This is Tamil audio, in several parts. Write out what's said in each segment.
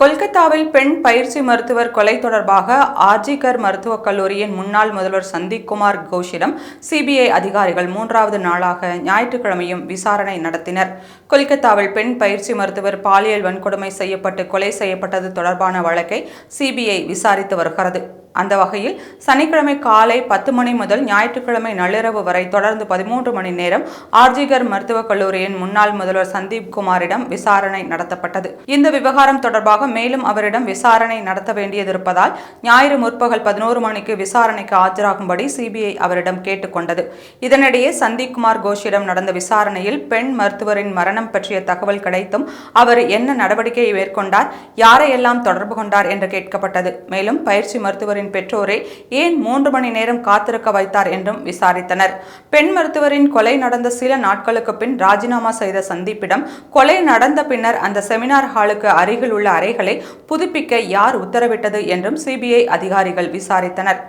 கொல்கத்தாவில் பெண் பயிற்சி மருத்துவர் கொலை தொடர்பாக ஆர்ஜிகர் மருத்துவக் கல்லூரியின் முன்னாள் முதல்வர் சந்தீப் குமார் கோஷிடம் சிபிஐ அதிகாரிகள் மூன்றாவது நாளாக ஞாயிற்றுக்கிழமையும் விசாரணை நடத்தினர். கொல்கத்தாவில் பெண் பயிற்சி மருத்துவர் பாலியல் வன்கொடுமை செய்யப்பட்டு கொலை செய்யப்பட்டது தொடர்பான வழக்கை சிபிஐ விசாரித்து வருகிறது. அந்த வகையில் சனிக்கிழமை காலை பத்து மணி முதல் ஞாயிற்றுக்கிழமை நள்ளிரவு வரை தொடர்ந்து பதிமூன்று மணி நேரம் ஆர்ஜிகர் மருத்துவக் கல்லூரியின் முன்னாள் முதல்வர் சந்தீப் குமாரிடம் விசாரணை நடத்தப்பட்டது. இந்த விவகாரம் தொடர்பாக மேலும் அவரிடம் விசாரணை நடத்த வேண்டியதிருப்பதால் ஞாயிறு முற்பகல் பதினோரு மணிக்கு விசாரணைக்கு ஆஜராகும்படி சிபிஐ அவரிடம் கேட்டுக்கொண்டது இதனிடையே சந்தீப் குமார் கோஷிடம் நடந்த விசாரணையில் பெண் மருத்துவரின் மரணம் பற்றிய தகவல் கிடைத்தும் அவர் என்ன நடவடிக்கையை மேற்கொண்டார் யாரையெல்லாம் தொடர்பு கொண்டார் என்று கேட்கப்பட்டது. மேலும் பயிற்சி மருத்துவரின் பெற்றோரை ஏன் மூன்று மணி நேரம் காத்திருக்க வைத்தார் என்றும் விசாரித்தனர். பெண் மருத்துவரின் கொலை நடந்த சில நாட்களுக்கு பின் ராஜினாமா செய்த சந்தீப்பிடம் கொலை நடந்த பின்னர் அந்த செமினார் ஹாலுக்கு அருகில் உள்ள அறைகளை புதுப்பிக்க யார் உத்தரவிட்டது என்றும் சிபிஐ அதிகாரிகள் விசாரித்தனர்.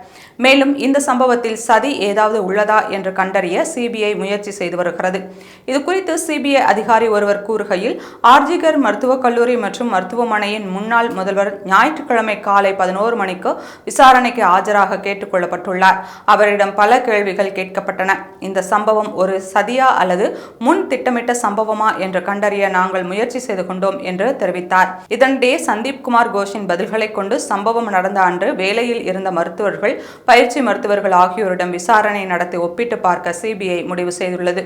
மேலும் இந்த சம்பவத்தில் சதி ஏதாவது உள்ளதா என்று கண்டறிய சிபிஐ முயற்சி செய்து வருகிறது. இது குறித்து சிபிஐ அதிகாரி ஒருவர் கூறுகையில் ஆர்ஜிகர் மருத்துவக் கல்லூரி மற்றும் மருத்துவமனையின் முன்னாள் முதல்வர் ஞாயிற்றுக்கிழமை காலை பதினோரு மணிக்கு விசாரணைக்கு ஆஜராக கேட்டுக்கொள்ளப்பட்டுள்ளார் அவரிடம் பல கேள்விகள் கேட்கப்பட்டன. இந்த சம்பவம் ஒரு சதியா அல்லது முன் திட்டமிட்ட சம்பவமா என்று கண்டறிய நாங்கள் முயற்சி செய்து கொண்டோம் என்று தெரிவித்தார். இதனிடையே சந்தீப் குமார் கோஷின் பதில்களை கொண்டு சம்பவம் நடந்த அன்று வேலையில் இருந்த மருத்துவர்கள் பயிற்சி மருத்துவர்கள் ஆகியோரிடம் விசாரணை நடத்தி ஒப்பிட்டு பார்க்க சிபிஐ முடிவு செய்துள்ளது.